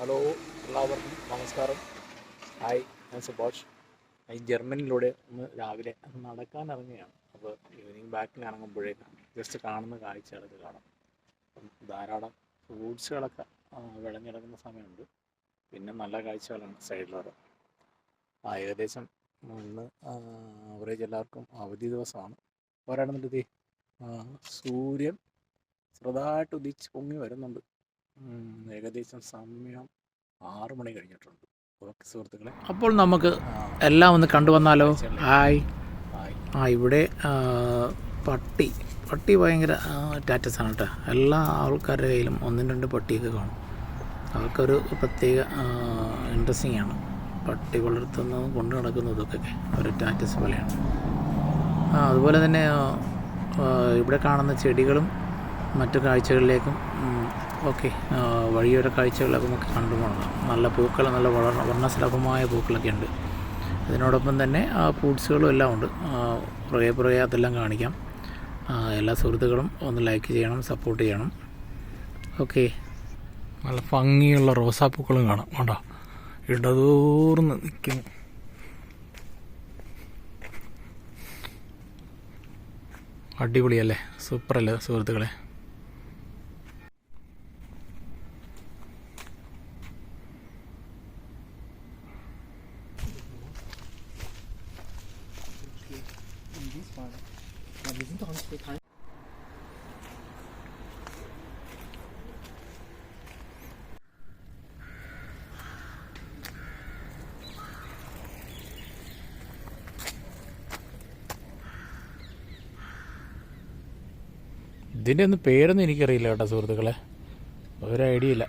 Hello എല്ലാവർക്കും നമസ്കാരം. Hi ഞാൻ സുഭാഷ്. ഈ ജർമ്മനിയിലൂടെ ഒന്ന് രാവിലെ നടക്കാൻ ഇറങ്ങുകയാണ്. അപ്പോൾ ഈവനിങ് ബാക്കിന് ഇറങ്ങുമ്പോഴേക്ക് ജസ്റ്റ് കാണുന്ന കാഴ്ചകളൊക്കെ കാണാം. ധാരാളം ഫ്രൂട്ട്സുകളൊക്കെ വിളഞ്ഞിറങ്ങുന്ന സമയമുണ്ട്. പിന്നെ നല്ല കാഴ്ചകളാണ് സൈഡിലൂടെ. ഏകദേശം ഇന്ന് ആവറേജ് എല്ലാവർക്കും അവധി ദിവസമാണ്. പോരാടുന്നുണ്ട് സൂര്യൻ ചെറുതായിട്ട് ഉദിച്ച് പൊങ്ങി വരുന്നുണ്ട്. ഏകദേശം സമയം ആറ് മണി കഴിഞ്ഞിട്ടുണ്ട്. ഓക്കെ സുഹൃത്തുക്കളെ. അപ്പോൾ നമുക്ക് എല്ലാം ഒന്ന് കണ്ടുവന്നാലോ ഹായ്. ഹായ്. ആ ഇവിടെ പട്ടി. പട്ടി ഭയങ്കര ടാറ്റസ് ആണ് കേട്ടോ. എല്ലാ ആൾക്കാരുടെ കയ്യിലും ഒന്നും രണ്ട് പട്ടിയൊക്കെ കാണും. അവർക്കൊരു പ്രത്യേക ഇൻട്രസ്റ്റിംഗ് ആണ്. പട്ടി വളർത്തുന്നതും കൊണ്ടു നടക്കുന്നതും ഒക്കെ ഒരു ടാറ്റസ് പോലെയാണ്. അതുപോലെ തന്നെ ഇവിടെ കാണുന്ന ചെടികളും മറ്റു കാഴ്ചകളിലേക്കും ഓക്കെ. വഴിയോര കാഴ്ചകളൊക്കെ നമുക്ക് കണ്ടു പോകണം നല്ല പൂക്കൾ നല്ല വളർ വർണശലഭമായ പൂക്കളൊക്കെ ഉണ്ട്. അതിനോടൊപ്പം തന്നെ ആ ഫ്രൂട്ട്സുകളും എല്ലാം ഉണ്ട്. പുറകെ പുറകെ അതെല്ലാം കാണിക്കാം. എല്ലാ സുഹൃത്തുക്കളും ഒന്ന് ലൈക്ക് ചെയ്യണം സപ്പോർട്ട് ചെയ്യണം. ഓക്കെ. നല്ല ഭംഗിയുള്ള റോസാപ്പൂക്കളും കാണാം. കണ്ടോ? ഇടതൂർന്ന് നിൽക്കുന്നു അടിപൊളിയല്ലേ? സൂപ്പറല്ലേ സുഹൃത്തുക്കളെ? ഇതിന്റെ ഒന്നും പേരൊന്നും എനിക്കറിയില്ല കേട്ടോ സുഹൃത്തുക്കളെ. ഒരു ഐഡിയ ഇല്ല.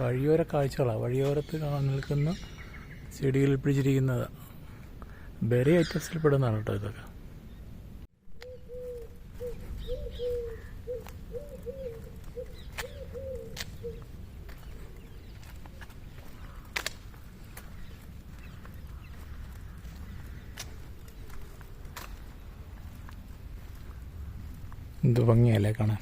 വഴിയോര കാഴ്ചകളാണ് വഴിയോരത്ത് നിൽക്കുന്ന ചെടികൾ പിടിച്ചിരിക്കുന്നത് ബെറി ഐറ്റംസിൽ പെടുന്നതാണ് കേട്ടോ ഇതൊക്കെ. എന്ത് ഭംഗിയല്ലേ കാണാൻ?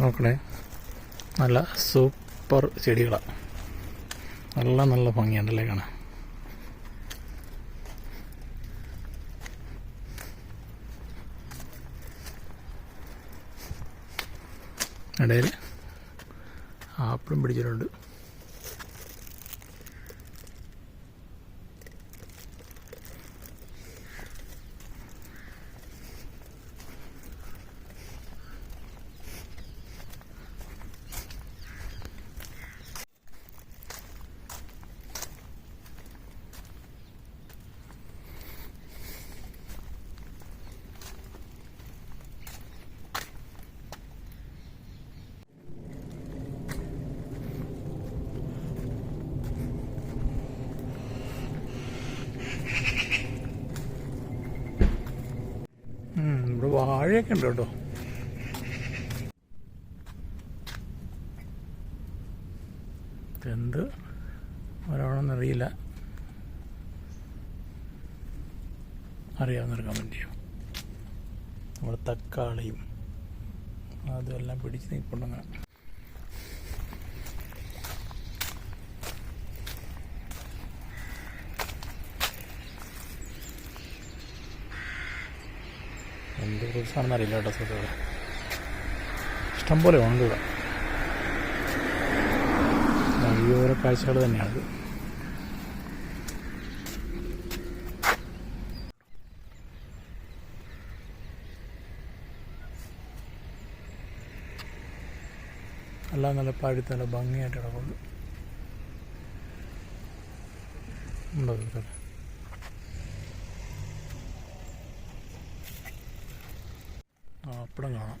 നോക്കണേ. നല്ല സൂപ്പർ ചെടികളാണ് നല്ല നല്ല ഭംഗിയുണ്ടല്ലേ കാണാൻ? ഇടയിൽ ആപ്പിളും പിടിച്ചിട്ടുണ്ട്. ഇവിടെ വാഴയൊക്കെ ഉണ്ട് കേട്ടോ. എന്ത് ഒരാളെന്നറിയില്ല അറിയാവുന്നൊരു കമന്റ് ചെയ്യും. നമ്മുടെ തക്കാളിയും അതുമെല്ലാം പിടിച്ച് നിൽപ്പുണ്ടങ്ങനെ എന്ത് ഫ്രൂട്ട്സാണെന്ന് അറിയില്ല കേട്ടോ സുഹൃത്തുക്കളെ ഇഷ്ടംപോലെ ഉണ്ട് ഇവിടെ. വഴിയോര കാഴ്ചകൾ തന്നെയാണിത് എല്ലാം നല്ല പഴുത്ത് നല്ല ഭംഗിയായിട്ട് കിടക്കുന്നു ഉണ്ടോ ആ കാണാം.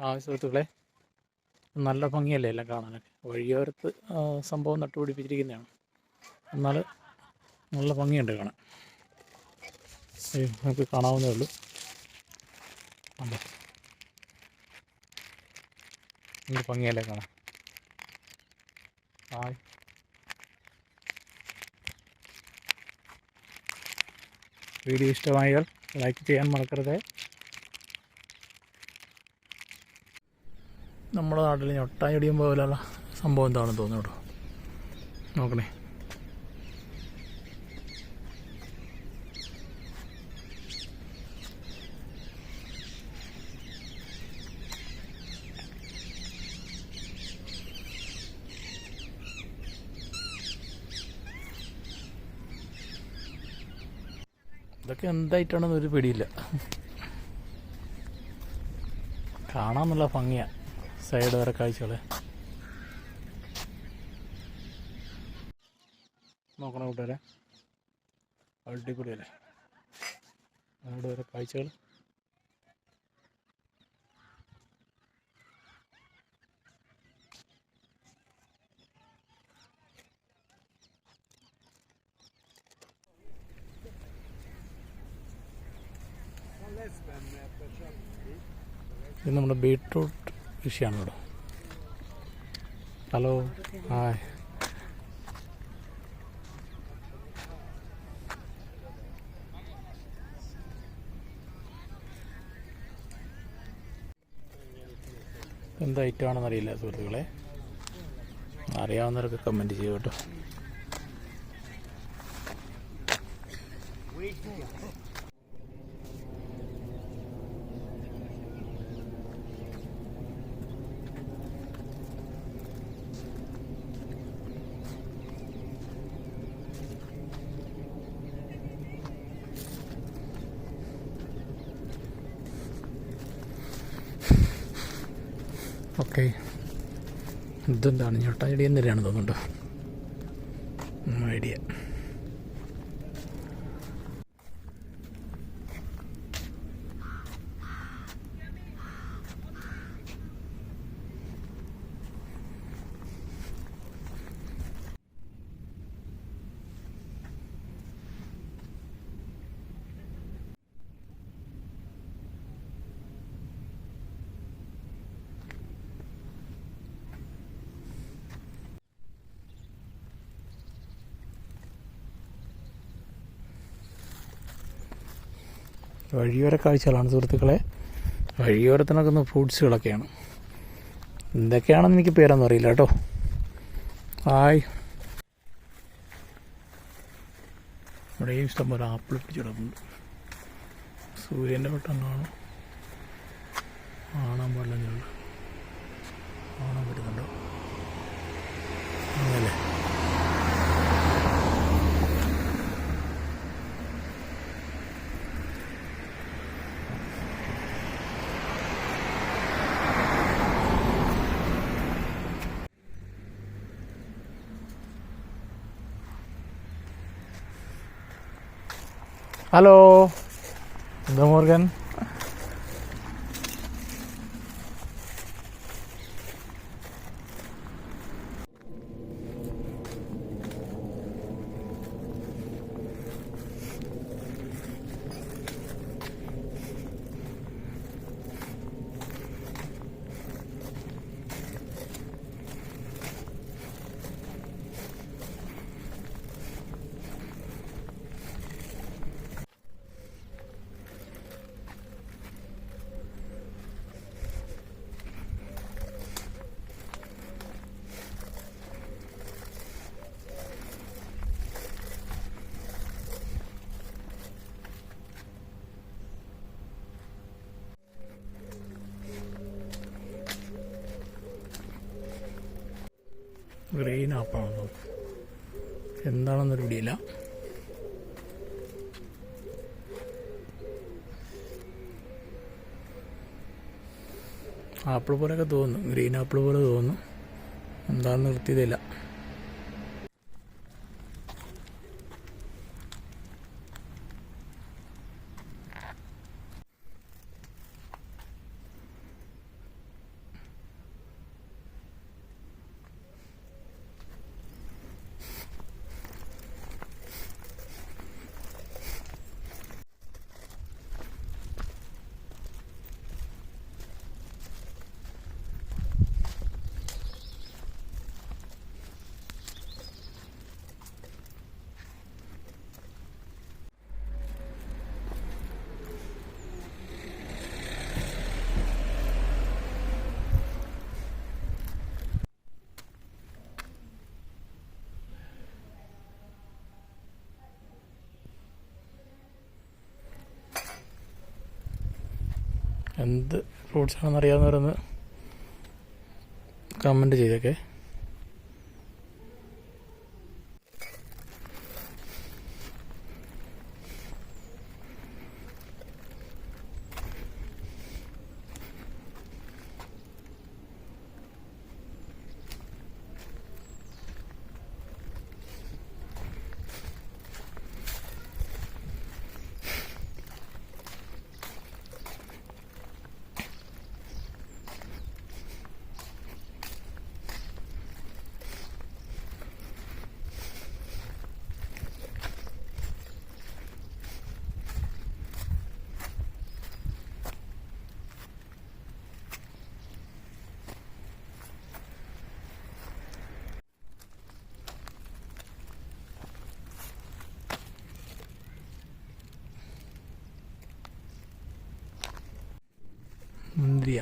ആ സുഹൃത്തുക്കളെ നല്ല ഭംഗിയല്ലേ എല്ലാം കാണാനൊക്കെ? വഴിയോരത്ത് സംഭവം നട്ടുപിടിപ്പിച്ചിരിക്കുന്നതാണ്. എന്നാൽ നല്ല ഭംഗിയുണ്ട് കാണാൻ. നമുക്ക് കാണാവുന്നേ ഉള്ളൂ. അതെ നല്ല ഭംഗിയല്ലേ കാണാൻ? ഹായ് വീഡിയോ ഇഷ്ടമായാൽ ലൈക്ക് ചെയ്യാൻ മറക്കരുത്. നമ്മുടെ നാട്ടിൽ ഞൊട്ടാൻ ഇടിയുമ്പോൾ പോലെയുള്ള സംഭവം എന്താണെന്ന് തോന്നുന്നു കേട്ടോ. നോക്കണേ. ഇതൊക്കെ എന്തായിട്ടാണെന്ന് ഒരു പിടിയില്ല. കാണാന്നുള്ള ഭംഗിയാ സൈഡ് വരെ കാഴ്ചകൾ. നോക്കണം കൂട്ടുകാരെ. അടിപൊളിയല്ലേ? അവിടെ വരെ കാഴ്ചകൾ ഇത് നമ്മുടെ ബീട്രൂട്ട് കൃഷിയാണ് ഇവിടെ ഹലോ ഹായ്. എന്ത് ഐറ്റമാണെന്ന് അറിയില്ല സുഹൃത്തുക്കളെ. അറിയാവുന്നവരൊക്കെ കമന്റ് ചെയ്യും കേട്ടോ. ഓക്കെ. ഇതെന്താണ്? ഞൊട്ടാച്ചെടി എന്നൊരാണ് തോന്നുന്നുണ്ടോ. വഴിയോര കാഴ്ചകളാണ് സുഹൃത്തുക്കളെ. വഴിയോരത്ത് നടക്കുന്ന ഫ്രൂട്ട്സുകളൊക്കെയാണ്. എന്തൊക്കെയാണെന്ന് എനിക്ക് പേരൊന്നും അറിയില്ല കേട്ടോ. ഹായ്. ഇവിടെയും ഇഷ്ടംപോലെ ആപ്പിൾ പിടിച്ച് സൂര്യന്റെ വെട്ടം കാണും. കാണാൻ പാടില്ല ഹലോ എന്താ മോർഗൻ ഗ്രെയിൻ ആപ്പാണ് നോക്ക് എന്താണെന്നൊരു പിടിയില്ല ആപ്പിൾ പോലെയൊക്കെ തോന്നുന്നു. ഗ്രീൻ ആപ്പിൾ പോലെ തോന്നുന്നു. എന്താണെന്ന് നിർത്തിയതില്ല എന്ത് ഫ്രൂട്ട്സ് ആണെന്ന് അറിയാവുന്നവരൊന്ന് കമന്റ് ചെയ്തേക്കെ. മുന്തിരിയ